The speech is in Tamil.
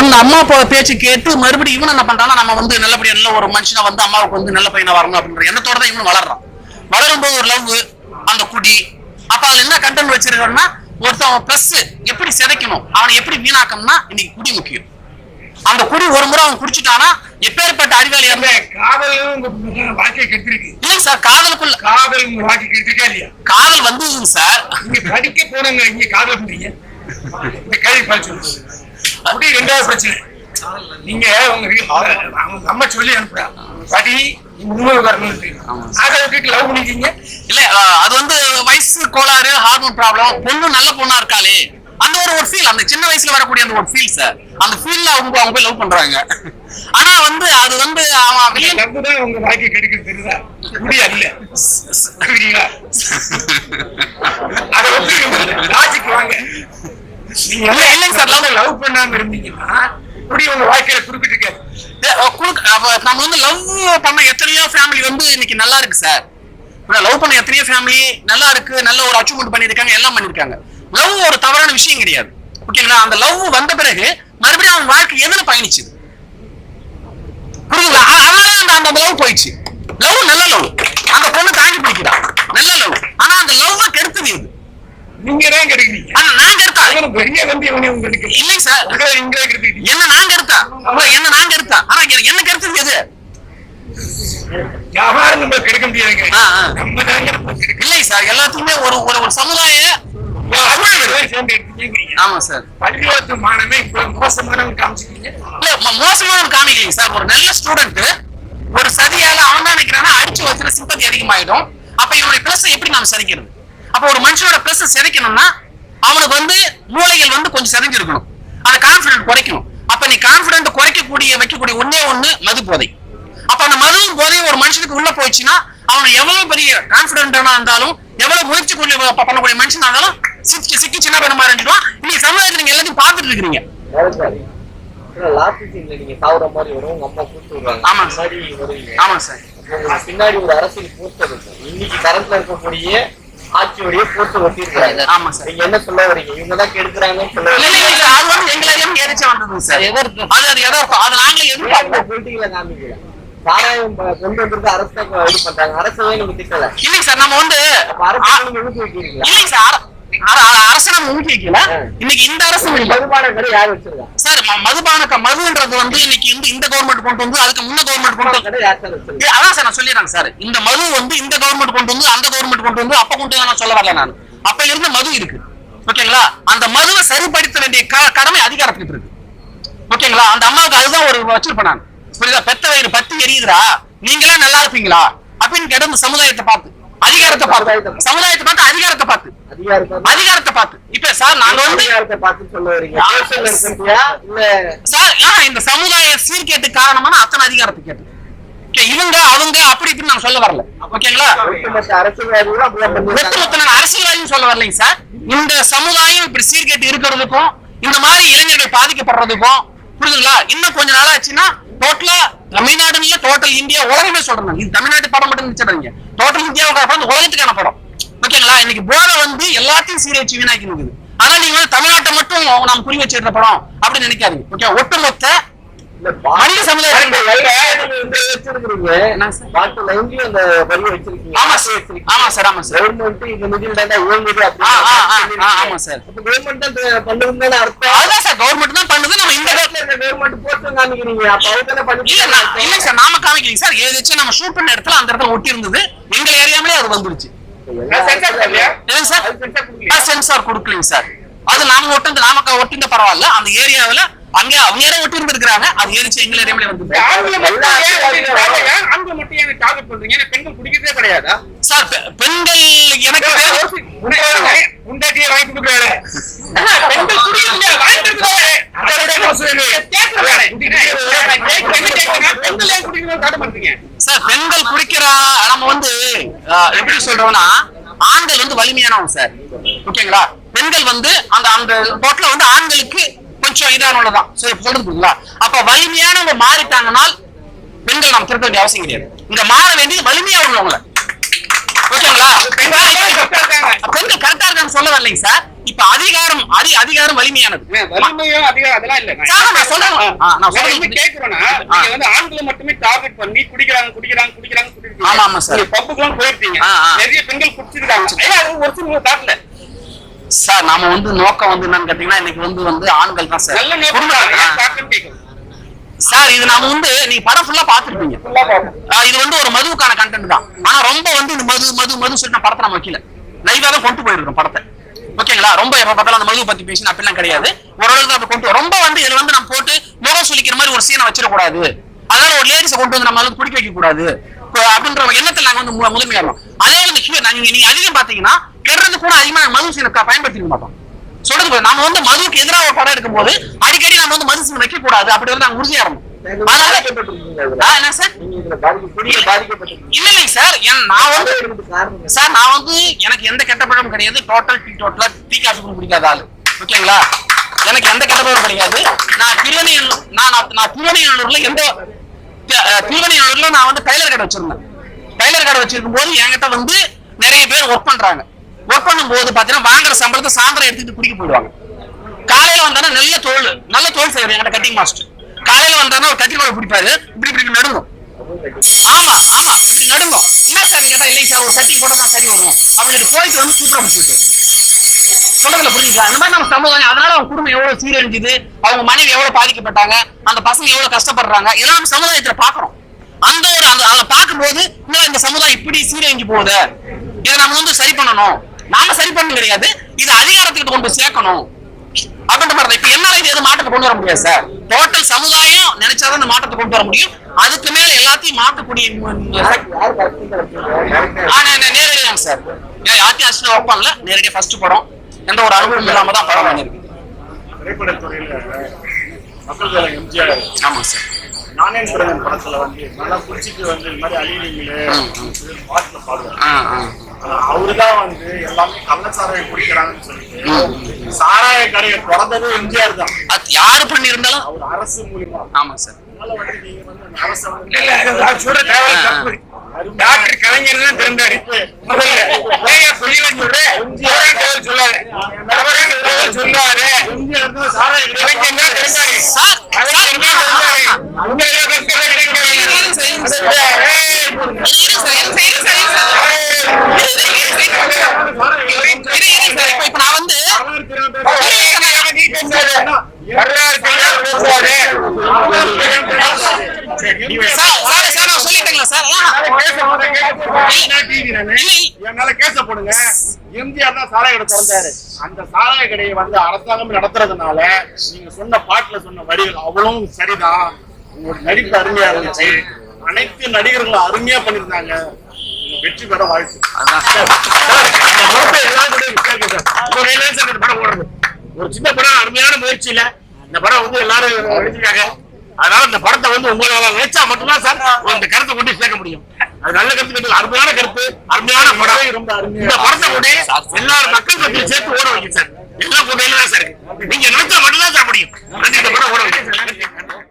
அந்த அம்மா அப்பா பேச்சு கேட்டு மறுபடியும் இவன் என்ன பண்றான்னா நம்ம வந்து நல்லபடியா நல்ல ஒரு மனுஷனை வந்து அம்மாவுக்கு வந்து நல்ல பையனா வரணும் அப்படின்ற எண்ணத்தோட தான் இவன் வளர்றான். வளரும் போது ஒரு லவ் அந்த குடி. அப்ப அதுல என்ன கண்டென்ட் வச்சிருக்கோம்னா ஒருத்தன் பிளஸ் எப்படி சிதைக்கணும் அவனை எப்படி வீணாக்கணும்னா இன்னைக்கு குடி முக்கியம். அந்த குடி ஒரு முறை அவன் குடிச்சிட்டானா எப்பேற்பட்ட உங்க வாழ்க்கையை கெடுத்திருக்கு. இல்லைங்க சார் காதலுக்குள்ள காதல் உங்க வாழ்க்கை கெடுத்திருக்கா இல்லையா? காதல் வந்து சார் நீங்க படிக்க போனவங்க இங்க காதல் பண்றீங்க. இந்த கேள்வி படிச்சு அப்படி ரெண்டாவது பிரச்சனை. நீங்க உங்க வீட்டுல அம்மா சொல்லி அனுப்புறா. அதை விட்டுட்டு லவ் பண்ணிருக்கீங்க இல்ல அது வந்து வயசு கோளாறு ஹார்மோன் ப்ராப்ளம் பொண்ணு நல்ல பொண்ணா இருக்காளே. அந்த ஒரு ஒரு ஃபீல் அந்த சின்ன வயசுல வரக்கூடிய அந்த ஒரு ஃபீல் சார் அந்த ஃபீல்ல அவங்க அவங்க போய் லவ் பண்றாங்க. ஆனா வந்து அது வந்து அவன் வெளியே லவ் தான் உங்க வாழ்க்கை கெடுக்கிறது தெரியுதா? முடியா இல்ல. புரியுங்களா அதை ஒத்துக்க லாஜிக் வாங்க. நீங்க இல்ல, இல்லைங்க சார், லவ் லவ் பண்ணாம இருந்தீங்கன்னா இப்படி உங்க வாழ்க்கையில குறிப்பிட்டிருக்காரு அஹ், குடுக்க- அப்ப நம்ம வந்து லவ் பண்ண எத்தனையோ ஃபேமிலி வந்து இன்னைக்கு நல்லா இருக்கு சார். லவ் பண்ண எத்தனையோ ஃபேமிலி நல்லா இருக்கு நல்ல ஒரு அச்சீவ்மெண்ட் பண்ணியிருக்காங்க எல்லாம் பண்ணியிருக்காங்க. லவ் ஒரு தவறான விஷயம் கிடையாது. ஓகேங்களா? அந்த லவ் வந்த பிறகு மறுபடியும் அவன் வாழ்க்கை எதுல பயணிச்சுது? புரியுதுங்களா? அ- அதனால அந்த அந்த லவ் போயிடுச்சு. லவ் நல்ல லவ் அந்த பொண்ணு தாங்கி பிடிக்கிறா நல்ல லவ் ஆனா அந்த லவ் கெடுத்தது இது நீங்க தான் கெடுக்கிறீங்க ஆனா நாங்க எடுத்தா பெரிய வந்து இவனே உங்களுக்கு இல்லைங்க சார். நீங்களே கெடுத்துக்கிட்டீங்க என்ன நாங்க எடுத்தா என்ன நாங்க எடுத்தா ஆனா என்ன கெடுத்தது எது வியாபாரம் நம்ம கெடுக்க முடியாதுங்க. நம்ம தாங்க இல்லை சார் எல்லாத்துக்குமே ஒரு ஒரு ஒரு சமுதாய ஆமா சார். பள்ளிக்கூடத்து மாணவன் இவ்வளவு மோசமானவன் காமிச்சிட்டீங்க. இல்ல மோ- மோசமான காமிக்கலைங்க சார். ஒரு நல்ல ஸ்டூடெண்ட் ஒரு சதியால அவன் தான் நினைக்கிறானா அடிச்சு வச்சுற சிம்பத்தி அதிகமாயிடும். அப்ப இவனுடைய பிளஸ் எப்படி நாம் சரிக்கிறது? அப்ப ஒரு மனுஷனோட பிளஸ் சிதைக்கணும்னா அவனுக்கு வந்து மூளைகள் வந்து கொஞ்சம் செதஞ்சிருக்கணும் அந்த கான்பிடன்ட் குறைக்கணும். அப்ப நீ கான்பிடன்ட் குறைக்கக்கூடிய வைக்கக்கூடிய ஒண்ணே ஒண்ணு மது போதை. அப்ப அந்த மதுவும் போதையும் ஒரு மனுஷனுக்கு உள்ள போயிடுச்சுன்னா அவன் எவ்வளவு பெரிய கான்பிடன்டானா இருந்தாலும் எவ்வளவு முயற்சி கொண்டு பண்ணக்கூடிய மனுஷனா இருந்தாலும் சிக்கி சிக்கி சின்ன பண்ண இருந்துடும் இன்னைக்கு சமுதாயத்துல நீங்க எல்லாத்தையும் பார்த்துட்டு இருக்கிறீங்க. லாஸ்ட் சீன்ல நீங்க சாவுற மாதிரி வரும் உங்க அம்மா கூட்டு வருவாங்க. ஆமா வருவீங்க. ஆமா சார். பின்னாடி ஒரு அரசியல் போஸ்டர் இருக்கும். இன்னைக்கு கரண்ட்ல இருக்கக்கூடிய ஆட்சியுடைய போஸ்டர் ஒட்டியிருக்காங்க ஆமா சார். நீங்க என்ன சொல்ல வரீங்க? இவங்க தான் கெடுக்குறாங்கன்னு சொல்ல இல்ல, இல்ல, அது வந்து சார். அது அது எதார்த்தம். அது நாங்களே எதிர்பார்க்கல. பொலிட்டிக்கல சாராயம் கொண்டு வந்திருக்க அரசு இது பண்றாங்க. அரசவே நீங்க திட்டல இல்லைங்க சார், நம்ம வந்து அரசு நீங்க இல்லைங்க சார், அரசை நம்ம ஊக்கி வைக்கல. இன்னைக்கு இந்த அரசு சார், மதுபான மதுன்றது வந்து இன்னைக்கு இந்த இந்த கவர்மெண்ட் கொண்டு வந்து அதுக்கு முன்ன கவர்மெண்ட் கொண்டு அதான் சார் நான் சொல்லிடுறேன் சார். இந்த மது வந்து இந்த கவர்மெண்ட் கொண்டு வந்து அந்த கவர்மெண்ட் கொண்டு வந்து அப்ப கொண்டு நான் சொல்ல வரல நான். அப்ப இருந்த மது இருக்கு. ஓகேங்களா? அந்த மதுவை சரிப்படுத்த வேண்டிய கடமை அதிகாரத்துக்கு இருக்கு. ஓகேங்களா? அந்த அம்மாவுக்கு அதுதான் ஒரு வச்சிருப்பேன் நான். புரியுதா? பெத்த வயிறு பத்தி எரியுதுடா. நீங்களா நல்லா இருப்பீங்களா? அப்படின்னு கிடந்த சமுதாயத்தை பார்த்து. அதிகாரத்தை பார்த்து. சமுதாயத்தை பார்த்து. அதிகாரத்தை பார்த்து. அதிகாரத்தை அதிகாரத்தை பார்த்து. இப்ப சார் நாங்க வந்து சார் ஆனா இந்த சமுதாய சீர்கேட்டு காரணமான அத்தனை அதிகாரத்தை கேட்டு இவங்க அவங்க அப்படி இப்படின்னு நான் சொல்ல வரல. ஓகேங்களா? ஒட்டுமொத்த நான் அரசியல்வாதியும் சொல்ல வரலைங்க சார். இந்த சமுதாயம் இப்படி சீர்கேட்டு இருக்கிறதுக்கும் இந்த மாதிரி இளைஞர்கள் பாதிக்கப்படுறதுக்கும் புரியுதுங்களா இன்னும் கொஞ்ச நாள் ஆச்சுன்னா டோட்டலா தமிழ்நாடு இல்ல டோட்டல் இந்தியா உலகமே சொல்றேன். இது தமிழ்நாட்டு படம் மட்டும் நினைச்சிடாதீங்க. டோட்டல் இந்தியாவுக்கான படம் உலகத்துக்கான படம். ஓகேங்களா? இன்னைக்கு போதை வந்து எல்லாத்தையும் சீரழிச்சு வீணாக்கி இருக்குது. ஆனா நீங்க வந்து தமிழ்நாட்டை மட்டும் நாம் குறி வச்சிருந்த படம் அப்படின்னு நினைக்காதீங்க. ஓகே? ஒட்டுமொத்த மனித சமுதாயம் ஆமா. சார். ஆமா சார். ஆமா சார் கவர்மெண்ட் இந்த நிதியில தான் ஆ, ஆமா சார். கவர்மெண்ட் தான் பண்ணுதுன்னு அர்த்தம். அதுதான் சார் கவர்மெண்ட் தான் பண்ணுது. நம்ம இந்த கவர்மெண்ட் போட்டு காமிக்கிறீங்க. அப்ப அவங்க பண்ணி இல்ல சார் நாம காமிக்கலைங்க சார். ஏதாச்சும் நம்ம ஷூட் பண்ண இடத்துல அந்த இடத்துல ஒட்டி இருந்தது. எங்களை அறியாமலே அது வந்துருச்சு. சென்சார் கொடுக்கலைங்க சார். அது நாம ஒட்டுந்து நாம ஒட்டிந்த பரவாயில்ல. அந்த ஏரியாவுல அங்க அவங்க யாரோ ஒட்டி இருந்திருக்காங்க அது ஏறிச்சு எங்களை அறியாமலே வந்து ஆண்களை மட்டும் ஏன் டார்கெட் பண்றீங்க. பெண்கள் குடிக்கிறதே கிடையாதா? சார் பெண்கள் எனக்கு உண்டாட்டியே வாங்கி கொடுக்குறாரு பெண்கள் குடிக்கிறத காட்ட மாட்டீங்க சார் பெண்கள் குடிக்கிற நம்ம வந்து எப்படி சொல்றோம்னா ஆண்கள் வந்து வலிமையானவங்க சார். ஓகேங்களா? பெண்கள் வந்து அந்த அந்த டோட்டலா வந்து ஆண்களுக்கு கொஞ்சம் இதானதான் சரி சொல்றதுங்களா அப்ப வலிமையானவங்க மாறிட்டாங்கனால் பெண்கள் நாம் திருத்த வேண்டிய அவசியம் கிடையாது. இங்க மாற வேண்டியது வலிமையா உள்ளவங்கள. ஓகேங்களா? பெண்கள் இருக்காங்க. கரெக்டா இருக்கான்னு சொல்ல வரலைங்க சார் இப்ப அதிகாரம் அதி அதிகாரம் வலிமையானது. வலிமையும் அதிகம் அதெல்லாம் இல்ல. நான் சொல்றேன். நான் சொல்றேன். கேக்குறேன்னா நீங்க வந்து ஆண்களை மட்டுமே டார்கெட் பண்ணி குடிக்கிறாங்க குடிக்கிறாங்க குடிக்கிறாங்க குடிக்கிறாங்க ஆமா, ஆமா, சார். நீங்க பப்புக்குலாம் போயிருப்பீங்க. நிறைய பெண்கள் குடிச்சிருக்காங்க. அது ஒரு சில தாட்ல சார் நாம வந்து நோக்கம் வந்து என்னன்னு கேட்டீங்கன்னா இன்னைக்கு வந்து வந்து ஆண்கள் தான் சார். சார் இது நாம வந்து நீங்க படம் ஃபுல்லா பாத்துருப்பீங்க இது வந்து ஒரு மதுவுக்கான கண்டென்ட் தான். ஆனா ரொம்ப வந்து இந்த மது மது மது சொல்லிட்டு படத்தை நம்ம வைக்கல. லைவா தான் கொண்டு போயிருக்கோம் படத்தை. ஓகேங்களா? ரொம்ப எப்ப பார்த்தாலும் அந்த மது பத்தி பேசி அப்படிலாம் கிடையாது. ஓரளவுக்கு அப்படி கொண்டு ரொம்ப வந்து இதுல வந்து நம்ம போட்டு முகம் சுளிக்கிற மாதிரி ஒரு சீனை வச்சிடக்கூடாது. அதனால ஒரு லேடிஸை கொண்டு வந்து நம்ம வந்து குடிக்க வைக்க கூடாது அப்படின்ற எண்ணத்தில் நாங்க வந்து மு- முதன்மையாகிறோம் அதே ஹீரோ நாங்க நீங்க அதிகம் பாத்தீங்கன்னா கெடுறது கூட அதிகமா மது சீனை பயன்படுத்திக்க மாட்டோம். சொல்றது நாம வந்து மதுவுக்கு எதிராக ஒரு படம் எடுக்கும்போது அடிக்கடி நம்ம வந்து மது சீன் வைக்க கூடாது அப்படி வந்து நாங்க உறுதியா இருந்தோம் என்ன சார்? இல்ல இல்லைங்க சார். நான் வந்து? சார் நான் வந்து எனக்கு எந்த கெட்ட பழமும் கிடையாது. டோட்டல் டீ டோட்டலா டீ காஃபி பிடிக்காத ஆளு. ஓகேங்களா? எனக்கு எந்த கெட்ட பழமும் கிடையாது. நான் திருவனையூர் நான் நான் திருவனையூர்ல எந்த திருவனையூர்ல நான் வந்து டைலர் கடை வச்சிருந்தேன். டைலர் கடை வச்சிருக்கும் போது என்கிட்ட வந்து நிறைய பேர் ஒர்க் பண்றாங்க. ஒர்க் பண்ணும்போது பாத்தீங்கன்னா வாங்குற சம்பளத்தை சாயந்தரம் எடுத்துட்டு குடிக்க போயிடுவாங்க. காலையில வந்தானா நல்ல தோல் நல்ல தோல் செய்யறது என்கிட்ட கட்டிங் மாஸ்டர் காலையில வந்தானா ஒரு கத்திரிக்கோளை பிடிப்பாரு. இப்படி இப்படி நடுங்கும். ஆமா ஆமா இப்படி நடுங்கும். என்ன சார் கேட்டா இல்லைங்க சார் ஒரு கட்டிங் போட்டா நான் சரி பண்ணுவோம் அப்படின்னு போயிட்டு வந்து சூப்பரா முடிச்சுட்டு சொல்றதுல புரிஞ்சுக்கலாம் இந்த மாதிரி நம்ம சமுதாயம் அதனால அவங்க குடும்பம் எவ்வளவு சீரழிஞ்சுது அவங்க மனைவி எவ்வளவு பாதிக்கப்பட்டாங்க அந்த பசங்க எவ்வளவு கஷ்டப்படுறாங்க இதெல்லாம் நம்ம சமுதாயத்துல பாக்குறோம் அந்த ஒரு அந்த அதை பார்க்கும்போது இன்னும் இந்த சமுதாயம் இப்படி சீரழிஞ்சு போகுது. இதை நம்ம வந்து சரி பண்ணணும். நாம சரி பண்ண கிடையாது. இது அதிகாரத்துக்கிட்ட கொண்டு போய் சேர்க்கணும். அப்படின்ற மாதிரி இப்ப என்னால இது எதுவும் மாற்றத்தை கொண்டு வர முடியாது சார் டோட்டல் சமுதாயம் நினைச்சாதான் இந்த மாற்றத்தை கொண்டு வர முடியும். அதுக்கு மேல எல்லாத்தையும் மாற்றக்கூடிய நேரடியாங்க சார் ஏன் வைப்பாங்கல்ல நேரடியா ஃபர்ஸ்ட் படம் எந்த ஒரு அனுபவம் இல்லாம தான் படம் பண்ணிருக்கு திரைப்படத்துறையில மக்கள் தலைவர் எம்ஜிஆர். ஆமாங்க சார். நானே பிரதன் படத்துல வந்து நல்லா குடிச்சிட்டு வந்து இந்த மாதிரி அழிவீங்களே பாட்டுல ஆ அவருதான் வந்து எல்லாமே கள்ளச்சாராயம் குடிக்கிறாங்கன்னு சொல்லிட்டு சாராய கடையை எம்ஜிஆர் தான். அது யாரு பண்ணியிருந்தாலும் அவர் அரசு மூலியமா. ஆமாங்க சார். அதனால வந்து நீங்க வந்து அரசை வந்து டாக்டர் கலைஞர் தான் திறந்தாரு. முதல்ல ஏன் சொல்லி சொல்றேன் சொல்லாரு. சொல்லாரு. நான் வந்து சார் சார் சார் நான் சொல்லிட்டேங்களா சார் என்னால கேச போடுங்க. எம்ஜிஆர் தான் சாராய கடை திறந்தாரு. அந்த சாராய கடையை வந்து அரசாங்கம் நடத்துறதுனால நீங்க சொன்ன பாட்டுல சொன்ன வரிகள் அவ்வளவும் சரிதான். உங்களோட நடிப்பு அருமையா இருந்துச்சு. அனைத்து நடிகர்களும் அருமையா பண்ணிருந்தாங்க வெற்றி பெற வாழ்த்து. ஒரு சின்ன படம் அருமையான முயற்சியில. இந்த படம் வந்து எல்லாரும் எடுத்துக்காங்க அதனால இந்த படத்தை வந்து உங்களால நினைச்சா மட்டும்தான் சார் இந்த கருத்தை கொண்டு சேர்க்க முடியும். அது நல்ல கருத்து அருமையான கருத்து அருமையான படம். ரொம்ப இந்த படத்தை கொண்டு எல்லாரும் மக்கள் மத்தியில் சேர்த்து ஓட வைக்கும் சார். எல்லா கூட்டையிலும் தான் சார் நீங்க நினைச்சா மட்டும்தான் சார் முடியும். இந்த படம்